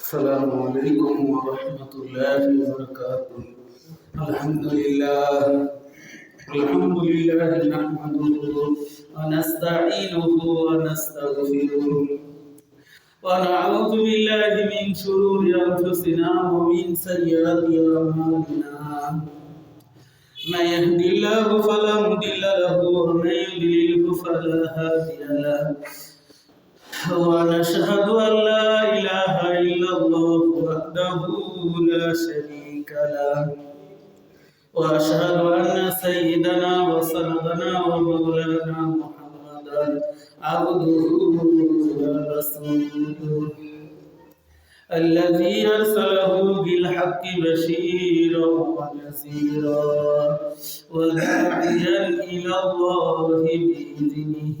السلام عليكم ورحمة الله وبركاته. الحمد لله. الحمد لله نحمده ونستعينه ونستغفره. ونعوذ بالله من شرور أنفسنا ومن سيئات أعمالنا. من يهد الله فلا مضل له ومن يضلله فلا هادي له. ونشهد أن لا إله إلا الله وحده لا شريك له. وأشهد أن سيدنا وسندنا ومولانا محمدا عبده ورسوله. الذي أرسله بالحق بشيرا ونذيرا وداعيا إلى الله بإذنه.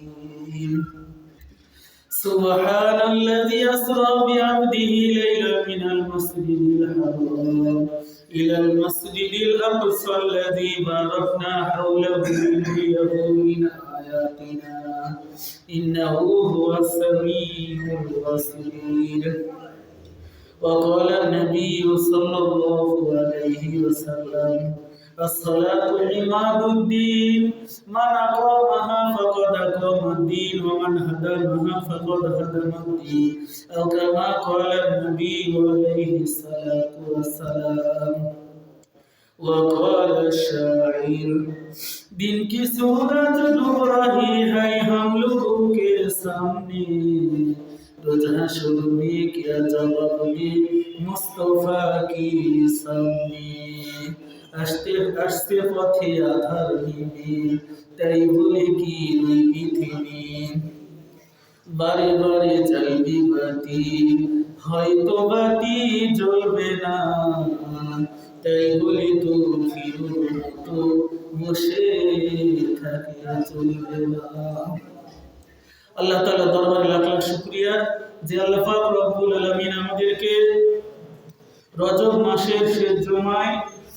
سبحان الذي أسرى بعبده ليلا من المسجد الحرام. إلى المسجد الأقصى الذي باركنا حوله لنريه من آياتنا. إنه هو السميع البصير. وقال النبي صلى الله عليه وسلم الصلاة عماد الدين من أقامها فقد أقام الدين ومن هدمها فقد هدم الدين أو كما قال النبي عليه الصلاة والسلام وقال الشاعر दिन की सूरज डूब रही है हम लोगों के सामने रोज हशर में क्या जवाब दे मुस्तफा की सामने আসতে আসতে পথে আধার নিবে তাই বলে কি পৃথিবী বারে বারে জ্বলবে বাতি হয়তো বাতি জ্বলবে না তাই বলে তো ফিরোর মতো বসে থাকে চলবে না আল্লাহ তাআলা দরবারে লাখ লাখ শুকরিয়া যে আল্লাহ পাক রব্বুল আলামিন আমাদেরকে রজব মাসের শেষ জমায়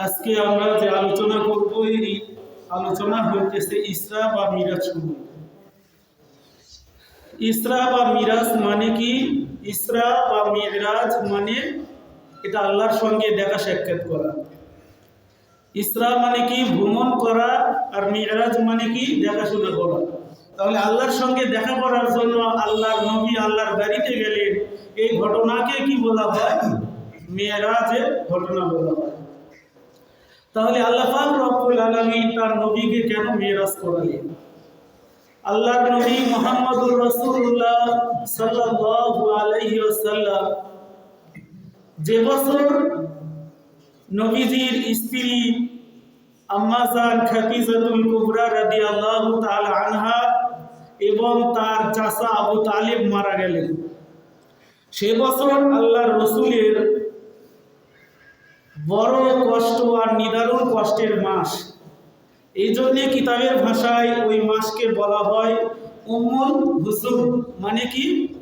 আজকে আমরা যে আলোচনা করব, এই আলোচনা হইতেছে ইসরা বা মিরাজ ইসরা বা মিরাজ মানে কি? ইসরা বা মিরাজ মানে এটা আল্লাহর সঙ্গে দেখা সাক্ষাৎ করা। ইসরা মানে কি? ভ্রমণ করা আর মিরাজ মানে কি? দেখাশোনা করা। তাহলে আল্লাহর সঙ্গে দেখা করার জন্য আল্লাহর নবী আল্লাহর বাড়িতে গেলেন এই ঘটনাকে কি বলা হয়? মেয়েরাজের ঘটনা বলা হয়। তাহলে আল্লাহ রব্বুল আলামিন তার নবীকে কেন মেরাজ করালেন? আল্লাহর নবী মুহাম্মদুর রাসূলুল্লাহ সাল্লাল্লাহু আলাইহি ওয়াসাল্লাম যে বছর নবীজির স্ত্রী আম্মাজান খাদিজাতুল কুবরা রাদিয়াল্লাহু তাআলা আনহা এবং তার চাচা আবু তালিব মারা গেলেন। সে বছর আল্লাহর রসুলের বড় কষ্ট আর নিদারুণ কষ্টের মাস। এই জন্যে কিতাবের ভাষায় ওই মাসকে বলা হয় উম্মুল হুসুর মানে কি?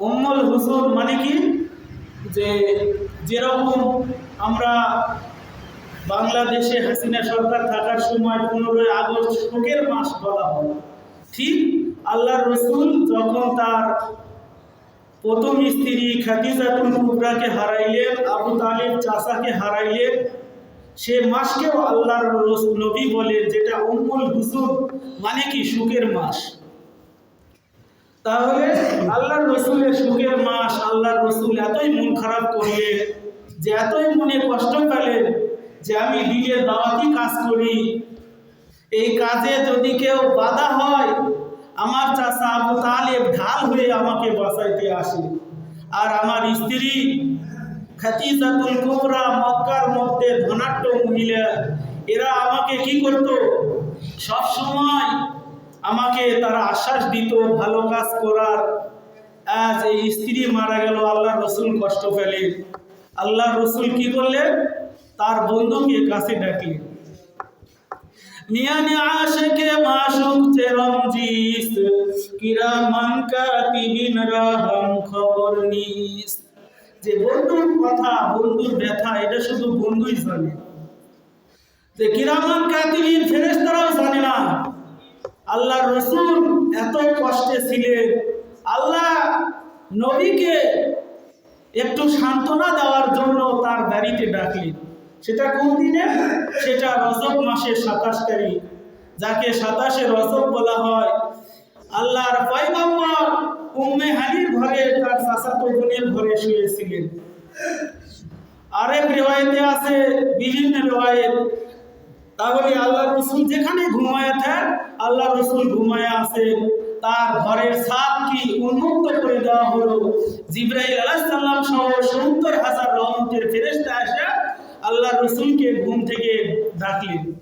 উম্মুল হুসুর মানে কি? যে যেরকম আমরা বাংলাদেশে হাসিনা সরকার থাকার সময় পনেরোই আগস্ট শোকের মাস বলা হয়। ঠিক আল্লাহর রসুল যখন তার প্রথম স্ত্রী খাদিজাতুল কুবরাকে হারাইলেন, আবু তালিব চাষাকে হারাইলেন। সে মাসকেও আল্লাহর নবী বলেন যেটা উম্মুল হুসুর মানে কি? সুখের মাস। তাহলে আল্লাহর রসুলের সুখের মাস, আল্লাহর রসুল এতই মন খারাপ করলেন যে এতই মনে কষ্ট পেলেন যে আমি দিনের দাওয়াতি কাজ করি। এই কাজে যদি কেউ বাধা হয় আমার চাষা আবু তালেব ঢাল হয়ে আমাকে বাঁচাইতে আসে। আর আমার স্ত্রী খাতিজাতুল কুবরা মক্কার মধ্যে ধনাট্য মহিলা, এরা আমাকে কি করত? সব সময় আমাকে তারা আশ্বাস দিত, ভালো কাজ করার। আজ এই স্ত্রী মারা গেল আল্লাহ রসুল কষ্ট পেলেন। আল্লাহ রসুল কি করলেন? তার বন্ধুকে কাছে ডাকলেন। খবর নিস। যে বন্ধুর কথা, বন্ধুর ব্যথা, এটা শুধু বন্ধুই জানে। যে ফেরেশতারাও জানে না। আল্লাহ রসুল এত কষ্টে ছিলেন। আল্লাহ নবীকে একটু সান্ত্বনা দেওয়ার জন্য তার বাড়িতে ডাকলেন। সেটা কোন দিনে? সেটা রজব মাসের সাতাশ তারিখ। যাকে সাতাশে রজব বলা হয়, আল্লাহর পয়গম্বর উম্মে হানির ঘরে তার চাচাতো বোনের ঘরে শুয়েছিলেন। আরেক রেওয়ায়তে আছে, বিভিন্ন রেওয়ায়ত। তাহলে আল্লাহ রসুল যেখানে ঘুমায় থাক আল্লাহ রসুল ঘুমায় আছেন তার ঘরের ছাদ কি উন্মুক্ত করে দেওয়া হলো। জিব্রাহিল আলাহিসাল্লাম সহ সত্তর হাজার রহমতের ফেরেস্তা আসা আল্লাহ রসুলকে ঘুম থেকে ডাকলেন।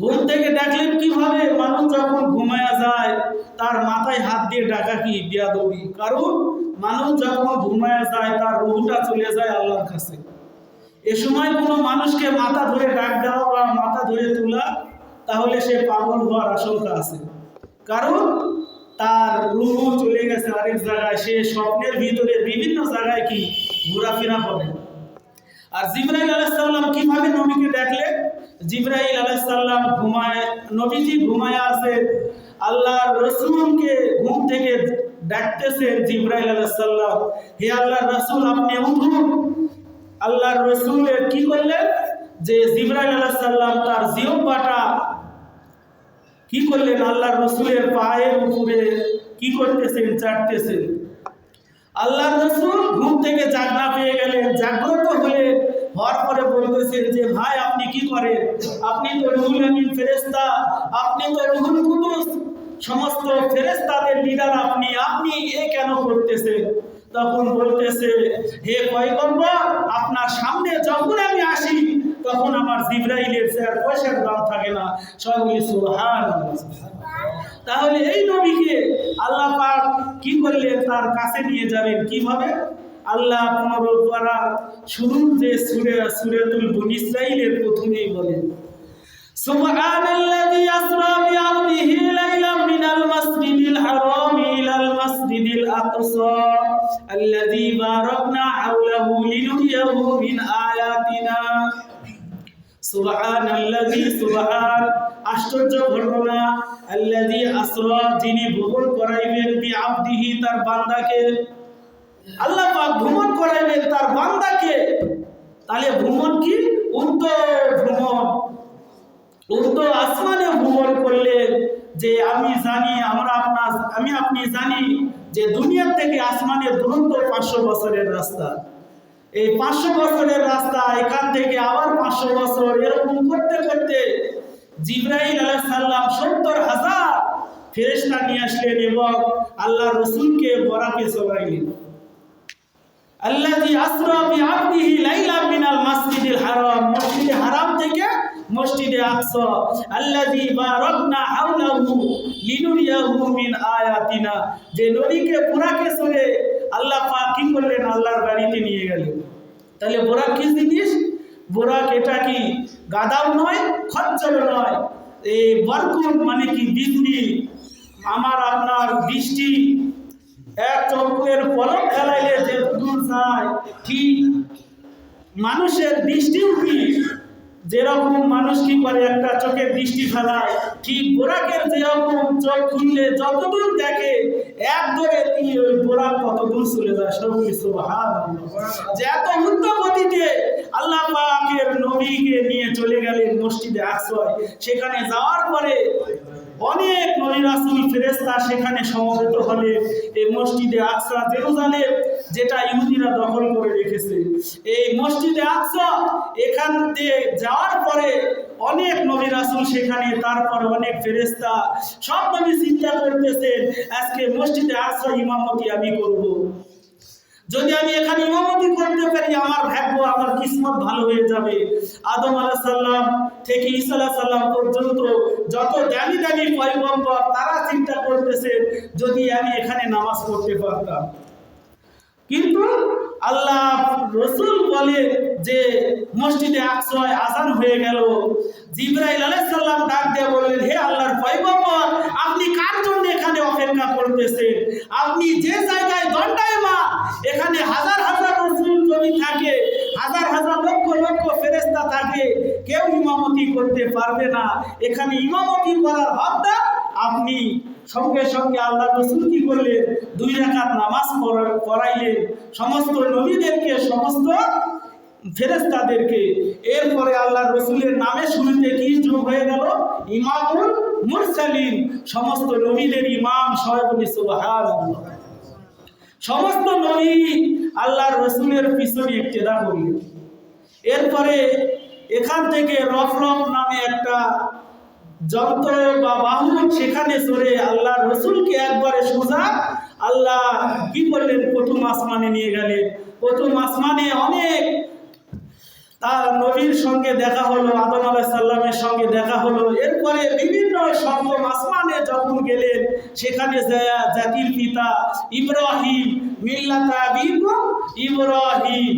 ঘুম থেকে ডাকলেন কীভাবে? মানুষ যখন ঘুমায়া যায়, তার মাথায় হাত দিয়ে ডাকা কি? বিয়াদবি। কারণ মানুষ যখন ঘুমায়া যায়, তার রুহটা চলে যায় আল্লাহর কাছে। এ সময় কোনো মানুষকে মাথা ধরে ডাক দেওয়া বা মাথা ধরে তোলা, তাহলে সে পাগল হওয়ার আশঙ্কা আছে। কারণ তার রুহ চলে গেছে আরেক জায়গায়। সে স্বপ্নের ভিতরে বিভিন্ন জায়গায় কি? ঘোরাফেরা করে। আর জিব্রাইল আলাইসাল্লাম কীভাবে নবীকে ডাকলে জিব্রাইল আলাইসাল্লাম ঘুমায়, নবীজি ঘুমায় আছে আল্লাহ রসুলকে ঘুম থেকে ডাকতেছেন জিব্রাইল আলাইসাল্লাম হে আল্লাহ রসুল, আপনি উঠুন আল্লাহর রসুলের কি করলেন? যে জিব্রাইল আলাইসাল্লাম তার জিহ্বাটা কি করলেন? আল্লাহর রসুলের পায়ের উপরে কি করতেছেন? চাটতেছেন। আল্লাহ রসুল ঘুম থেকে জাগনা পেয়ে গেলেন। জাগ্রত হলে হওয়ার পরে বলতেছেন যে, ভাই, আপনি কি করেন? আপনি তো রুহুল আমিন ফেরেস্তা আপনি তো রুহুল কুদুস। সমস্ত ফেরেস্তাদের লিডার আপনি আপনি এ কেন করতেছেন? তখন বলতেছে, হে পয়গম্বর, আপনার সামনে যখন আমি আসি, তখন আমার জিব্রাইলের চেয়ার পয়সার দাম থাকে না। সবাই সুহান তাহলে এই নবীকে আল্লাহ পাক কি করলেন? তার কাছে নিয়ে যাবেন কীভাবে? আল্লাহ পুনরুদ্বারা শুরু যে সুরে, সুরেতুল বনি ইসরাইলের প্রথমেই বলেন সুবহানাল্লাযী আসরা বিআবদিহি লাইলাম মিনাল মাসজিদিল হারাম ইলাল মাসজিদিল আকসা, আল্লাযী বারাকনা হাওলাহু লিনুরিয়াহু মিন আয়াতিনা। সুবহান সুবহান, আশ্চর্য ঘটনা, আল্লাযী আসরা যিনি ভ্রমণ করাইবেন বিআবদিহি তার বান্দাকে আল্লাহ পাক ভ্রমণ করাইবেন তার বান্দাকে। তাহলে ভ্রমণ কি? উত্তর ভ্রমণ। উত্তর আসমানে ভ্রমণ করলে যে আমি জানি, আমরা আপনার, আমি আপনি জানি যে দুনিয়ার থেকে আসমানের দূরত্ব পাঁচশো বছরের রাস্তা। এই পাঁচশো বছরের রাস্তা, এখান থেকে আবার পাঁচশো বছর, এরকম করতে করতে জিব্রাহিল আলাহ সাল্লাম সত্তর হাজার ফেরেস্তা নিয়ে আসলেন এবং আল্লাহ রসুলকে বরাকে চলাইলেন আল্লাহি আসরা বিআবদিহি লাইলা মিনাল মাসজিদিল হারাম, মসজিদে হারাম থেকে মসজিদে আকসা। আল্লাযী বারাকনা হাওলাহু লিনুরিয়াহু মিন আয়াতিনা। যে নদীকে পুরাকে সরে আল্লাহ পাক কি করলেন? আল্লাহর বাড়িতে নিয়ে গেলেন তাহলে বোরাক কি জিনিস? বোরাক এটা কি গাদাও নয় খচ্চর নয়। এই বরকুন মানে কি বিজলি? আমার আপনার বৃষ্টি এক চক্রের পলক খেলাইলে যে দূর যায়, ঠিক মানুষের দৃষ্টিও কি যেরকম মানুষ কি করে একটা চোখের দৃষ্টি ফেলায়, ঠিক বোরাকের যেরকম চোখ খুললে যতদূর দেখে, এক ধরে তিনি ওই বোরাক কতদূর চলে যায়। সব কিছু যে এত উচ্চ গতিতে আল্লাহ পাকের নবীকে নিয়ে চলে গেলেন মসজিদে আশ্রয় সেখানে যাওয়ার পরে অনেক নবী রাসূল ফেরেশতা সেখানে সমবেত হলে এই মসজিদে আকসা জেরুজালেম, যেটা ইহুদিরা দখল করে রেখেছে। এই মসজিদে আকসা এখান দিয়ে যাওয়ার পরে অনেক নবী রাসূল সেখানে, তারপরে অনেক ফেরেশতা সব নবী চিন্তা করতেছেন, আজকে মসজিদে আকসা ইমামতি আমি করব। যদি আমি এখানে ইমামতি করতে পারি, আমার ভাগ্য, আমার কিসমত ভালো হয়ে যাবে। আদম আলাহ সাল্লাম থেকে ঈসা আলাহ সাল্লাম পর্যন্ত যত দামি দামি পয়গম্বর তারা চিন্তা করতেছে, যদি আমি এখানে নামাজ পড়তে পারতাম। কিন্তু আল্লাহ রসুল বলে যে মসজিদে আকসয় আসান হয়ে গেল। জিব্রাইল আলাইহিস সালাম ডাক দিয়ে বললেন, হে আল্লাহর পয়গম্বর, আপনি কার জন্য এখানে অপেক্ষা করতেছেন? আপনি যে জায়গায় দণ্ডায়মা এখানে হাজার হাজার রসুল জমি থাকে হাজার হাজার লক্ষ লক্ষ ফেরেশতা থাকে কেউ ইমামতি করতে পারবে না। এখানে ইমামতি করার হকটা আপনি সঙ্গে সঙ্গে আল্লাহ রসুল কি করলেন? দুই রাকাত নামাজ পড়া- পড়াইলেন। সমস্ত নবীদেরকে, সমস্ত ফেরেস্তাদেরকে এরপরে আল্লাহ রসুলের নামে শুরুতে কি যোগ হয়ে গেল? ইমামুল মুরসালিন। সমস্ত নবীদের ইমাম সবাই বলি সমস্ত নবী আল্লাহর রসুলের পিছনে ইক্তেদা করলেন। এরপরে এখান থেকে রফ রফ নামে একটা যন্ত্র বা বাহন সেখানে চড়ে আল্লাহ রসুলকে একবারে সোজা আল্লাহ কি করলেন? প্রথম আসমানে নিয়ে গেলেন। প্রথম আসমানে অনেক তার নবীর সঙ্গে দেখা হলো, আদম আলাহ সাল্লামের সঙ্গে দেখা হলো। এরপরে বিভিন্ন সপ্তম আসমানে যখন গেলেন, সেখানে জাতির পিতা ইব্রাহিম মিল্লাতা ইব্রাহিম।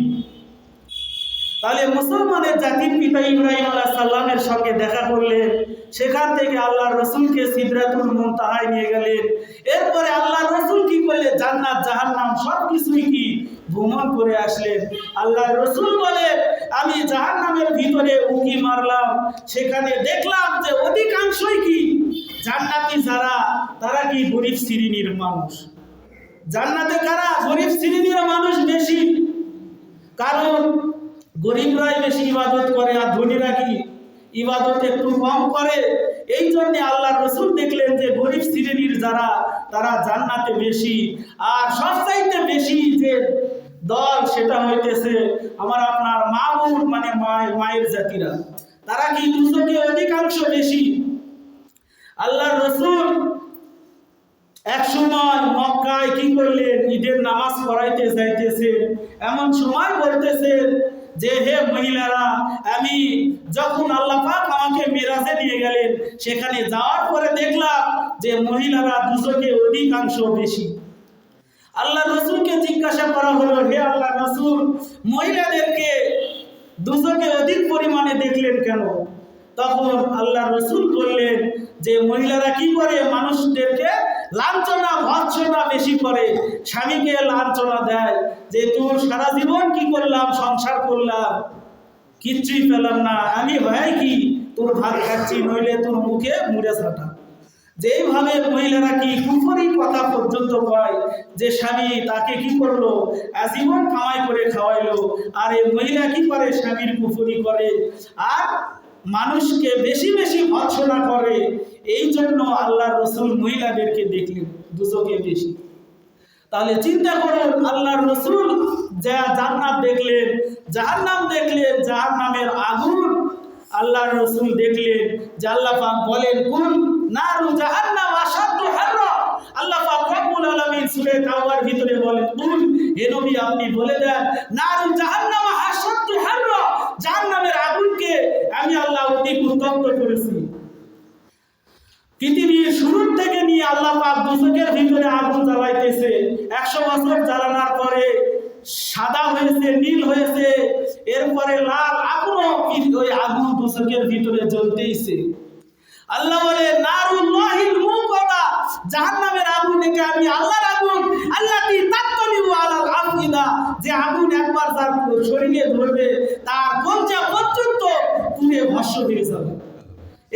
তাহলে মুসলমানের জাতির পিতা ইব্রাহিম আলাহ সাল্লামের সঙ্গে দেখা করলেন সেখান থেকে আল্লাহ রসুলকে সিদ্ধাতুল মুনতাহায় নিয়ে গেলেন। এরপরে আল্লাহ রসুল কি করলেন? জান্নাত, জাহান্নাম সব কিছুই কি? ভ্রমণ করে আসলেন। আল্লাহ রসুল বলে, আমি জাহান্নামের ভিতরে উকি মারলাম। সেখানে দেখলাম যে অধিকাংশই কি? জান্নাতি যারা, তারা কি গরিব শ্রেণির মানুষ? জান্নাতে কারা? গরিব শ্রেণির মানুষ বেশি। কারণ গরিবরাই বেশি ইবাদত করে আর ধনীরা কি? ইবাদত একটু কম করে? এই জন্যে আল্লাহ রসুল দেখলেন যে গরিব শ্রেণির যারা, তারা জান্নাতে বেশি। আর সবচাইতে বেশি যে দল, সেটা হইতেছে আমার আপনার মামুর মানে মায়ের জাতিরা। তারা কি দুজকে অধিকাংশ বেশি? আল্লাহ রসুল এক সময় মক্কায় কি করলেন? ঈদের নামাজ পড়াইতে যাইতেছে এমন সময় বলতেছেন যে হে মহিলারা, আমি যখন আল্লাহ পাক আমাকে মিরাজে নিয়ে গেলেন, সেখানে যাওয়ার পরে দেখলাম যে মহিলারা দুজকে অধিকাংশ বেশি। আল্লাহ রসুলকে জিজ্ঞাসা করা হলো, হে আল্লাহ রসুল, মহিলাদেরকে দুজকে অধিক পরিমাণে দেখলেন কেন? তখন আল্লাহ রসুল বললেন যে মহিলারা কি করে মানুষদেরকে লাঞ্ছনা, ভৎসনা বেশি করে। স্বামীকে লাঞ্ছনা দেয় যে, তোর সারা জীবন কি করলাম, সংসার করলাম? কিচ্ছুই পেলাম না। আমি হয় কি, তোর ভাত খাচ্ছি, নইলে তোর মুখে মুড়ে ছাটা। যেইভাবে মহিলারা কি কুফরি কথা পর্যন্ত কয় যে, স্বামী, তাকে কি করল? আজীবন কামাই করে খাওয়াইলো। আর এই মহিলা কি করে? স্বামীর কুফরি করে। আর মানুষকে বেশি বেশি ভৎসনা করে। এই জন্য আল্লাহ রসুল মহিলাদেরকে দেখলেন দুজকে বেশি। তাহলে চিন্তা করেন, আল্লাহর রসুল যা জান্নাত দেখলেন, জাহান্নাম দেখলেন, জাহান্নামের আগুন আল্লাহর রসুল দেখলেন যে আল্লাহ পাক বলেন কোন নারু জাহান্নাম আসাদ্দু হাররা। আল্লাহ পাক রব্বুল আলামিন সূরা তাওবার ভিতরে বলেন কোন হে নবী, আপনি বলে দেন, নারু জাহান্নাম আসাদ্দু হাররা জাহান্নামের আগুনকে আমি আল্লাহ অতি উত্তপ্ত করেছি পৃথিবীর শুরুর থেকে নিয়ে আল্লাহ পাক দুচকের ভিতরে আগুন জ্বালাইতেছে। একশো বছর জ্বালানোর পরে সাদা হয়েছে, নীল হয়েছে, এরপরে লাল আগুনও পৃথি- ওই আগুন দুচকের ভিতরে জ্বলতেইছে। আল্লাহ বলে, নারুল্লাহিল মুকদা জাহান্নামের আগুন একে আমি আল্লাহর আগুন, আল্লাহ কি তাত্তলিউ আলাল আফিদা যে আগুন একবার তার শরীরে ধরবে, তার কলজা পর্যন্ত পুড়ে ভস্ম হয়ে যাবে।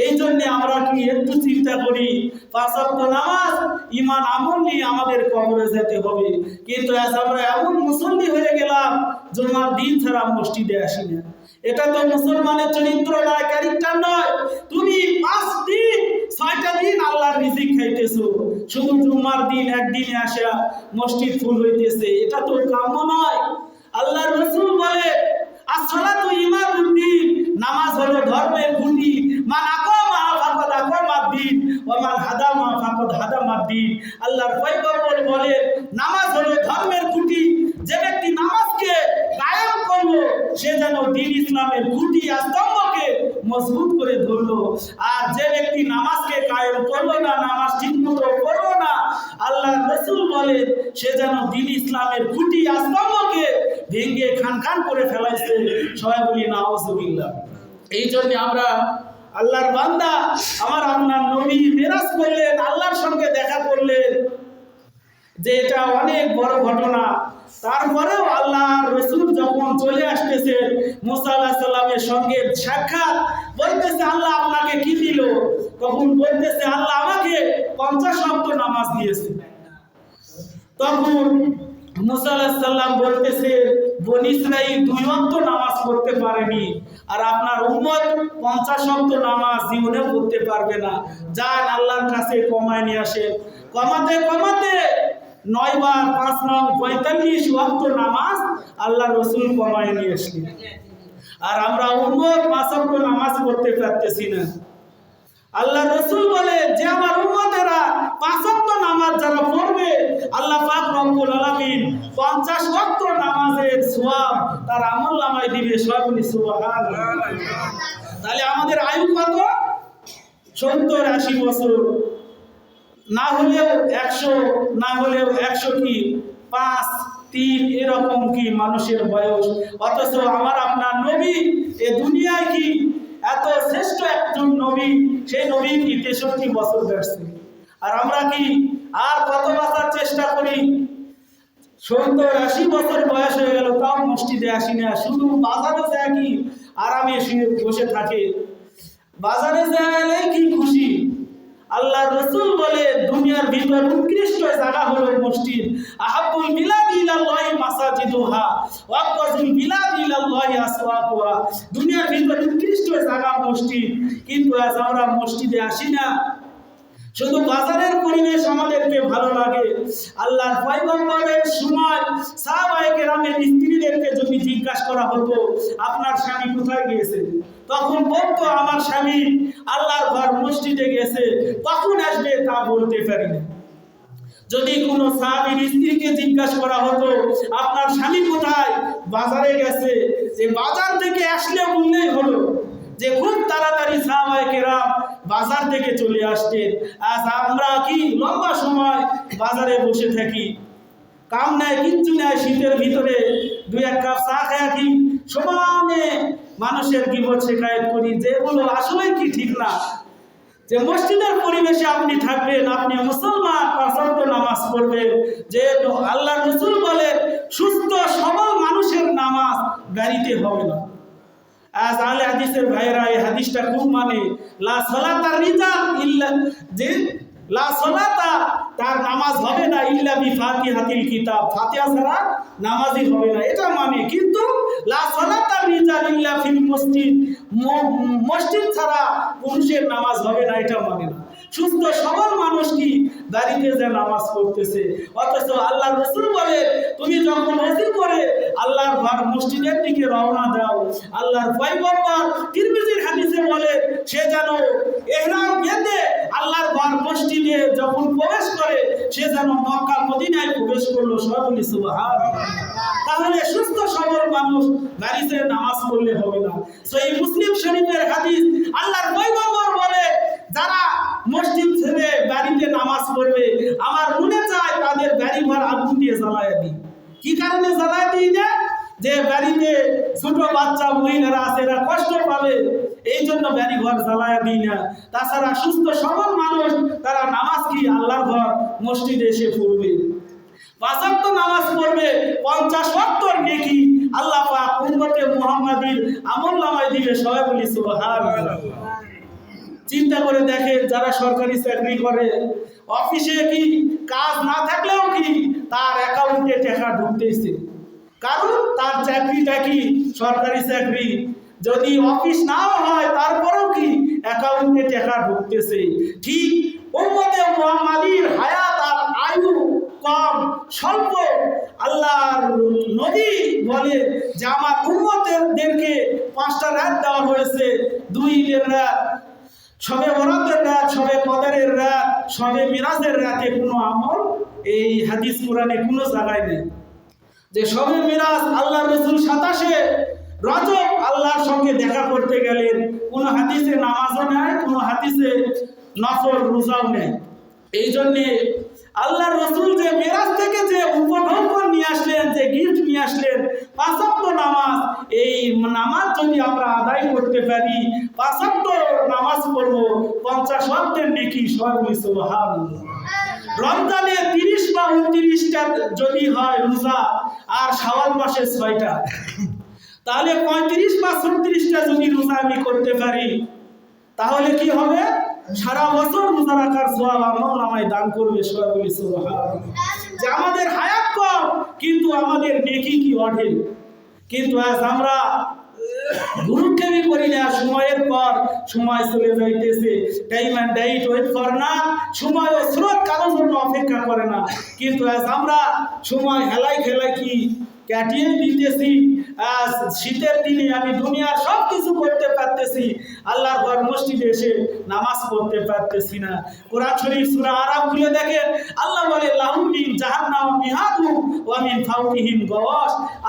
এই জন্য আমরা কি একটু চিন্তা করি পাঁচ নামাজ ইমান আমল নিয়ে আমাদের কবরে যেতে হবে। কিন্তু আজ আমরা এমন মুসল্লি হয়ে গেলাম, জুমার দিন ছাড়া মসজিদে আসি না। এটা তো মুসলমানের চরিত্র নয়, ক্যারেক্টার নয়। তুমি পাঁচ দিন, ছয়টা দিন আল্লাহর রিজিক খাইতেছো। শুধু জুমার দিন একদিনে আসা, মসজিদ ফুল হইতেছে। এটা তো কাম্য নয়। আল্লাহর রসুল বলে, আসসালাতু ইমাদুদ্দিন নামাজ হলো ধর্মের খুঁটি মা আকামা ফাকাদ মা ওয়া মান হাদামা ফাকাদ হাদামাদ্দিন আল্লাহর পয়গম্বর বলে নামাজ হলো ধর্মের খুঁটি। যে ব্যক্তি নামাজকে কায়েম করল, সে যেন দিন ইসলামের খুঁটি আর স্তম্ভকে মজবুত করে ধরলো। আর যে ব্যক্তি নামাজকে কায়েম করল না, নামাজ ঠিকমতো করল না আল্লাহ রসুল বলে সে যেন দিন ইসলামের খুঁটি আর স্তম্ভকে ভেঙে খান খান করে ফেলাইছে। সবাই বলি, নাউজুবিল্লাহ। এই জন্য আমরা আল্লাহর বান্দা, আমার আপনার নবী মেরাজ করলেন, আল্লাহর সঙ্গে দেখা করলেন। যে এটা অনেক বড় ঘটনা। তারপরেও আল্লাহ রসুল যখন চলে আসতেছে মুসা আল্লাহ সাল্লামের সঙ্গে সাক্ষাৎ, বলতেছে আল্লাহ আপনাকে কি দিল? তখন বলতেছে আল্লাহ আমাকে পঞ্চাশ শব্দ নামাজ দিয়েছে। তখন মুসা আলাহিস সাল্লাম বলতেছে, বন ইসরাইল দুই অক্ত নামাজ পড়তে পারেনি। আর আপনার উম্মত পঞ্চাশ শব্দ নামাজ জীবনে পড়তে পারবে না। যান, আল্লাহর কাছে কমায় নিয়ে আসেন। কমাতে কমাতে নয় বার পাঁচ নং পঁয়তাল্লিশ ওয়াক্ত নামাজ আল্লাহ রসুল কমায় নিয়ে আসলেন। আর আমরা উম্মত পাঁচ নামাজ পড়তে পারতেছি না। আল্লাহ রসুল বলে, যে আমার উম্মতেরা পাঁচ ওয়াক্ত নামাজ যারা পড়বে, আল্লাহ পাক রব্বুল আলামিন 50 ওয়াক্ত নামাজের সওয়াব তার আমল নামায় দিবে সবনি সুবহানাল্লাহ। তাহলে আমাদের আয়ু কত? 70 80 বছর। না হলেও 100 না হলেও 100 কি? পাঁচ, তিন এরকম কি মানুষের বয়স? অথচ আমার আপনার নবী এ দুনিয়ায় কি এত শ্রেষ্ঠ একজন নবী, সেই নবী কি তেষট্টি বছর বেড়ছে আর আমরা কি আর কত বাঁচার চেষ্টা করি? সত্তর আশি বছর বয়স হয়ে গেল, তাও মুষ্টিতে আসি না। শুধু বাজারে যায় কি? আরামে শুয়ে বসে থাকে। বাজারে যায় কি খুশি? আল্লাহ রসুল বলে, দুনিয়ার ভিতর উৎকৃষ্ট জায়গা হলো মসজিদ। আহাবুল মিলাদ ইলাল্লাহি মাসাজিদুহা ওয়া কাসুল মিলাদ ইলাল্লাহি আসওয়াকুহা। দুনিয়ার ভিতর উৎকৃষ্ট জায়গা মসজিদ। কিন্তু আজ আমরা মসজিদে আসি না। শুধু বাজারের পরিবেশ আমাদেরকে ভালো লাগে। আল্লাহর পয়গম্বরের সময় সাহাবায়ে কেরামের স্ত্রীদেরকে যদি জিজ্ঞাসা করা হতো, আপনার স্বামী কোথায় গিয়েছে? তখন বলতো, আমার স্বামী আল্লাহর ঘর মসজিদে গেছে কখন আসবে তা বলতে পারি না। যদি কোনো সাহাবীর স্ত্রীকে জিজ্ঞাসা করা হতো, আপনার স্বামী কোথায়? বাজারে গেছে। যে বাজার থেকে আসলে বললেই হলো যে খুব তাড়াতাড়ি সাহাবায়ে কেরাম বাজার থেকে চলে আসছে আজ আমরা কি লম্বা সময় বাজারে বসে থাকি? কাম নেয় কিচ্ছু নেয় শীতের ভিতরে। দুই এক কাপ চা খায় কি? সমানে মানুষের গিবত শেখায়ত করি যেগুলো আসলে কি ঠিক না? যে মসজিদের পরিবেশে আপনি থাকবেন, আপনি মুসলমান পাঁচন্ত নামাজ পড়বেন। যে আল্লাহ রসুল বলেন, সুস্থ সবল মানুষের নামাজ গাড়িতে হবে না। আজ আলে হাদিসের ভাইরা এই হাদিসটা খুব মানে লা সলাতা রিজা ইল্লা, যে লা সলাতা, তার নামাজ হবে না ইল্লা বি ফাতিহাতিল কিতাব। ফাতিহা ছাড়া নামাজই হবে না, এটা মানে। কিন্তু লা সলাতা রিজা ইল্লা ফিল মসজিদ মসজিদ ছাড়া পুরুষের নামাজ হবে না, এটা মানে না। সুস্থ সবল মানুষ কি? দাঁড়িয়ে যে নামাজ পড়তেছে। অথচ আল্লাহ রসুল বলে, তুমি যখন অজু করে আল্লাহর ঘর মসজিদের দিকে রওনা দাও। আল্লাহর পয়গম্বর তিরমিজির হাদিসে বলে, সে যেন এহরাম বেঁধে আল্লাহর ঘর মসজিদে যখন প্রবেশ করে, সে যেন মক্কা মদিনায় প্রবেশ করল সুবহানাল্লাহ। তাহলে সুস্থ সবল মানুষ দাঁড়িয়ে নামাজ পড়লে হবে না। সেই মুসলিম শরীফের হাদিস আল্লাহর বলে, যারা মসজিদ ছেড়ে বাড়িতে নামাজ পড়বে। আমার মনে চায় তাদের গাড়ি ঘর আগুন দিয়ে জ্বালায় দিই। কি কারণে জ্বালায় দিই না? যে বাড়িতে ছোট বাচ্চা, মহিলারা আছে, এরা কষ্ট পাবে। এই জন্য বাড়ি ঘর জ্বালায় দিই না। তাছাড়া সুস্থ, সবল মানুষ, তারা নামাজ কি আল্লাহর ঘর? মসজিদে এসে পড়বে। পাঁচাত্ত নামাজ পড়বে, পঞ্চাশ সত্তর নেকি। আল্লাহ পাক উম্মতে মুহাম্মাদির আমল নামায় দিবে, সবাই বলি সুবহানাল্লাহ। চিন্তা করে দেখে যারা সরকারি চাকরি করে, অফিসে কি কাজ না থাকলেও কি তার অ্যাকাউন্টে টাকা ঢুকতেছে? কারণ তার চাকরিটা কি সরকারি চাকরি? যদি অফিস নাও হয়, তারপরেও কি অ্যাকাউন্টে টাকা ঢুকতেছে? ঠিক উম্মতে মুহাম্মাদির হায়াত আর আয়ু কম, স্বল্প। আল্লাহর নবী বলে যে, আমার উম্মতেরদেরকে পাঁচটা রাত দেওয়া হয়েছে, দুই রাত। সবে বরাতের রাত সবে কদরের রাত সবে মিরাজের রাতে কোনো আমল এই হাদিস কোরআনে কোনো জায়গায় নেই। যে সবে মিরাজ আল্লাহ রসুল সাতাশে রজব আল্লাহর সঙ্গে দেখা করতে গেলেন, কোনো হাদিসে নামাজও নেয় কোনো হাদিসে নফল রোজাও নেয় এই জন্যে আল্লাহ রসুল যে মেরাজ থেকে যে উপঢৌকন নিয়ে আসলেন, যে গিফট নিয়ে আসলেন পাঁচক্ত নামাজ, এই নামাজ যদি আমরা আদায় করতে পারি পাঁচক্ত নামাজ পড়ব, পঞ্চাশ ওয়াক্তের নেকি সবাই সুবহানাল্লাহ। রমজানে তিরিশ বা উনত্রিশটা যদি হয় রোজা আর শাওয়াল মাসে ছয়টা। তাহলে পঁয়ত্রিশ বা ছত্রিশটা যদি রোজা আমি করতে পারি, তাহলে কি হবে? সারা বছর রোজা রাখার সোয়াব আমল আমায় দান করবে সবাই বলি যে আমাদের হায়াত কম, কিন্তু আমাদের নেকি কি অঢেল? কিন্তু আজ আমরা সময়ের পর সময় চলে যাইতেছে। টাইম ডাইট ওয়েট না, সময় ও স্রোত কারোর জন্য অপেক্ষা করে না। কিন্তু আজ আমরা সময় হেলাই খেলাই কি কাটিয়ে দিতেছি শীতের দিনে আমি দুনিয়ার সব কিছু করতে পারতেছি, আল্লাহর ঘর মসজিদে এসে নামাজ পড়তে পারতেছি না। কোরআন শরীফ সূরা আরাম খুলে দেখেন, আল্লাহ বলে লাহুম মিন জাহান্নাম মিহাদু ওয়া মিন ফাওকিহিম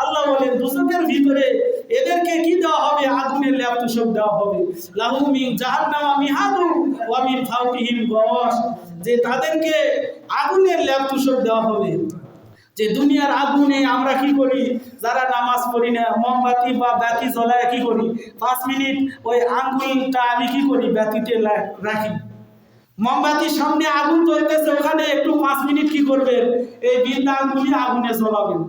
আল্লাহ বলেন দুজকের ভিতরে এদেরকে কি দেওয়া হবে? আগুনের ল্যাপ তুষক দেওয়া হবে। লাহুম মিন জাহান্নাম মিহাদু ওয়া মিন ফাওকিহিম গওয়াশ যে তাদেরকে আগুনের ল্যাপ তুষক দেওয়া হবে। যে দুনিয়ার আগুনে আমরা কি করি? যারা নামাজ পড়ি না, মোমবাতি বা ব্যাতি জ্বলায় কি করি? পাঁচ মিনিট ওই আঙ্গুলটা আমি কি করি? ব্যাতিতে রাখি। মোমবাতির সামনে আগুন জ্বলতেছে ওখানে একটু পাঁচ মিনিট কি করবেন? এই বিন্দা আঙ্গুলি আগুনে জ্বলাবেন।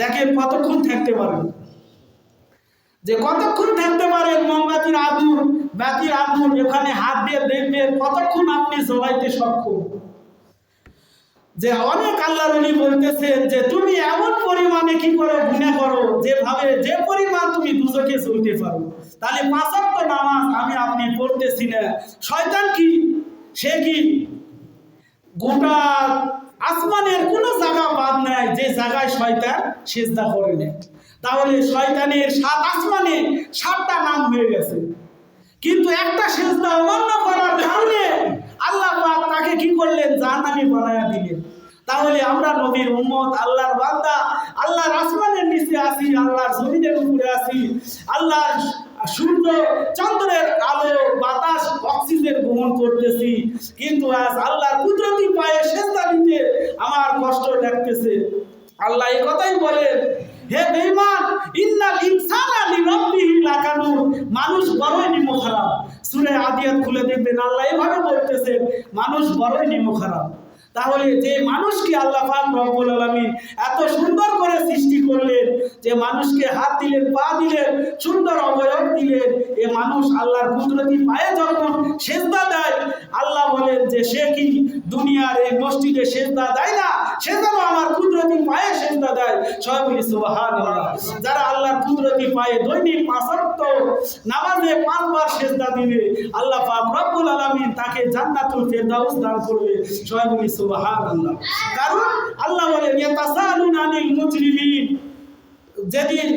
দেখেন কতক্ষণ থাকতে পারেন যে কতক্ষণ থাকতে পারেন মোমবাতির আগুন ব্যাতির আগুন এখানে হাত দিয়ে দেখবেন কতক্ষণ আপনি জ্বলাইতে সক্ষম। যে অনেক আল্লাহ রলি বলতেছেন যে তুমি এমন পরিমাণে কি করে গুণা করো, যেভাবে যে পরিমাণ তুমি দুজকে চলতে পারো। তাহলে পাঁচক্ত নামাজ আমি আপনি পড়তেছি না। শয়তান কি? সে কি? গোটা আসমানের কোনো জায়গা বাদ নাই, যে জায়গায় শয়তান সেজদা করে নেয়। তাহলে শয়তানের সাত আসমানে সাতটা নাম হয়ে গেছে। কিন্তু একটা সেজদা অমান্য করার কারণে আল্লাহ তাকে কি করলেন? জাহান্নামী বানায়া দিলেন। তাহলে আমরা নবীর উম্মত, আল্লাহর বান্দা, আল্লাহর আসমানের নিচে আসি আল্লাহর জমিনের উপরে আসি আল্লাহর সূর্য, চন্দ্রের আলো, বাতাস, অক্সিজেন গ্রহণ করতেছি। কিন্তু আজ আল্লাহর কুদরতি পায়ে সেজদা দিতে আমার কষ্ট লাগতেছে। আল্লাহ এই কথাই বলেন হে বেঈমান, ইন্নাল ইনসানা লিরাব্বিহি লাকানুর। মানুষ বড়ই নিম্ন খারাপ সূরা আদিয়াত খুলে দেখবেন, আল্লাহ এভাবে বলতেছেন, মানুষ বড়ই নিম্ন খারাপ তাহলে যে মানুষকে আল্লাহ রব্বুল আলামিন এত সুন্দর করে সৃষ্টি করলেন, যে মানুষকে হাত দিলেন, পা দিলেন, সুন্দর অবয়ব দিলেন, এ মানুষ আল্লাহর কুদরতি পায়ে যখন সেজদা দেয়, আল্লাহ বলেন যে সে কি দুনিয়ার এই মসজিদে সেজদা দেয় না? সে যেন আমার কুদরতি পায়ে সেজদা দেয়। সবাই সুবহানাল্লাহ। যারা আল্লাহর কুদরতি পায়ে দৈনিক পাঁচ ওয়াক্ত নামাজে পাঁচবার সেজদা দিবে, আল্লাহ পাক রব্বুল আলামিন তাকে জান্নাতুল ফেরদাউস দান করবে। সবাই সুবহানাল্লাহ। কারণ আল্লাহ আনিল মুজরিমিন। যেদিন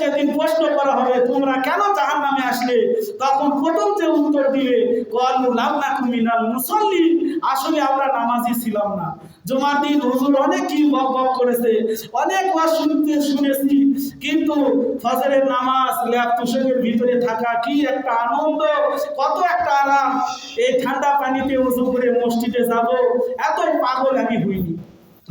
যেদিন প্রশ্ন করা হবে, তোমরা কেন জাহান নামে আসলে? তখন প্রথম যে উত্তর দিবে, কলু লামনা কুমিনাল মুসল্লি আসলে আমরা নামাজি ছিলাম না। জমার দিন হুজুর অনেক কি বক বক করেছে, অনেক ওয়াজ শুনতে শুনেছি, কিন্তু ফজরের নামাজ ল্যাব তুষের ভিতরে থাকা কি একটা আনন্দ, কত একটা আরাম। এই ঠান্ডা পানিতে উজু করে মসজিদে যাব এত পাগল আমি হইনি।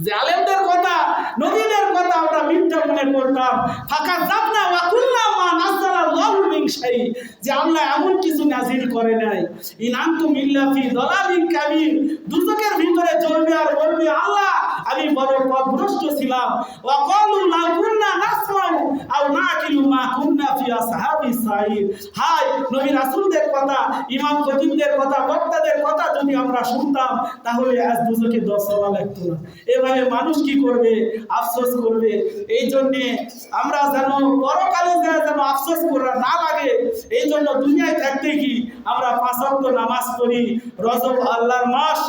যে আলেমদের কথা, নবীদের কথা আমরা মিথ্যা মনে করতাম। ফাঁকা যাব না, ওয়া কুল্লাম মা নাযালা আল্লাহু মিন শাই। যে আল্লাহ এমন কিছু নাজিল করে নাই। ইন আনতুম ইল্লা ফি দালালিন কাবীর। দুজকের ভিতরে জ্বলবে আর বলবে, আল্লাহ, আমি বড় পথভ্রষ্ট ছিলাম। ওয়া ক্বালু লা কুন্না নাসমাউ, আও নাকিলু মা কুন্না ফি আসহাবিস মাসাইল হাই, নবী রাসূলদের কথা, ইমাম খতিবদের কথা, বক্তাদের কথা যদি আমরা শুনতাম, তাহলে আজ দুজকে দশ সওয়া লাগতো না। এভাবে মানুষ কি করবে? আফসোস করবে। এই জন্যে আমরা যেন পরকালে যেন আফসোস করা না লাগে এই জন্য দুনিয়ায় থাকতে কি আমরা পাঁচক্ত নামাজ পড়ি, রজব আল্লাহর মাস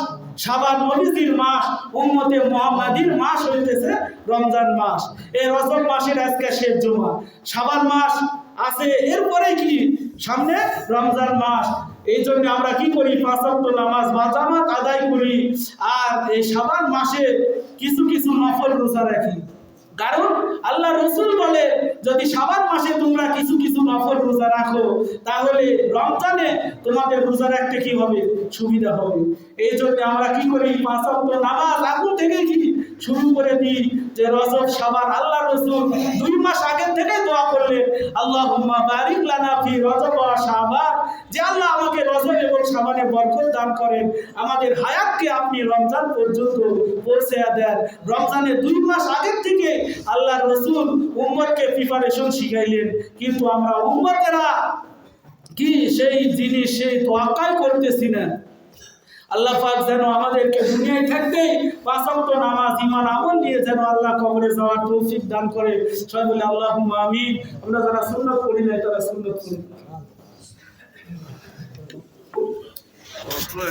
সাবান নবীজির মাস, উম্মতে মুহাম্মাদির মাস হইতেছে রমজান মাস। এই রজব মাসের আজকে শেষ জমা। সাবান মাস আছে। এরপরে কি? সামনে রমজান মাস। এই জন্য আমরা কি করি? পাঁচক্ত নামাজ বা জামাত আদায় করি। আর এই সাবান মাসে কিছু কিছু নফল রোজা রাখি। কারণ আল্লাহ রসুল বলে, যদি সাবান মাসে তোমরা কিছু কিছু নফল রোজা রাখো, তাহলে রমজানে তোমাদের রোজা রাখতে কি হবে? সুবিধা হবে। এই জন্য আমরা কি করি? পাঁচ নামাজ আগুন থেকে কি? শুরু করে দিই যে রজব, সাবান আল্লাহ রসুল দুই মাস আগে থেকে দোয়া করলেন আল্লাহ বারিক লানা ফি রজব শাবান যে আল্লাহ আমাকে রজব এবং সাবানে বরকত দান করেন, আমাদের হায়াতকে আপনি রমজান পর্যন্ত পৌঁছে দেন। রমজানের দুই মাস আগের থেকে আল্লাহ রসুল উম্মতকে প্রিপারেশন শিখাইলেন। কিন্তু আমরা উম্মতেরা কি সেই জিনিস, সেই তোয়াক্কাই করতেছি না। আল্লাহ পাক যেন আমাদেরকে দুনিয়ায় থাকতে পাঁচক্ত নামাজ ইমান আমল নিয়ে যেন আল্লাহ কবরে যাওয়ার তৌফিক দান করে। সবাই বলে আল্লাহ আমিন। আমরা যারা সুন্দর করি না তারা সুন্দর করি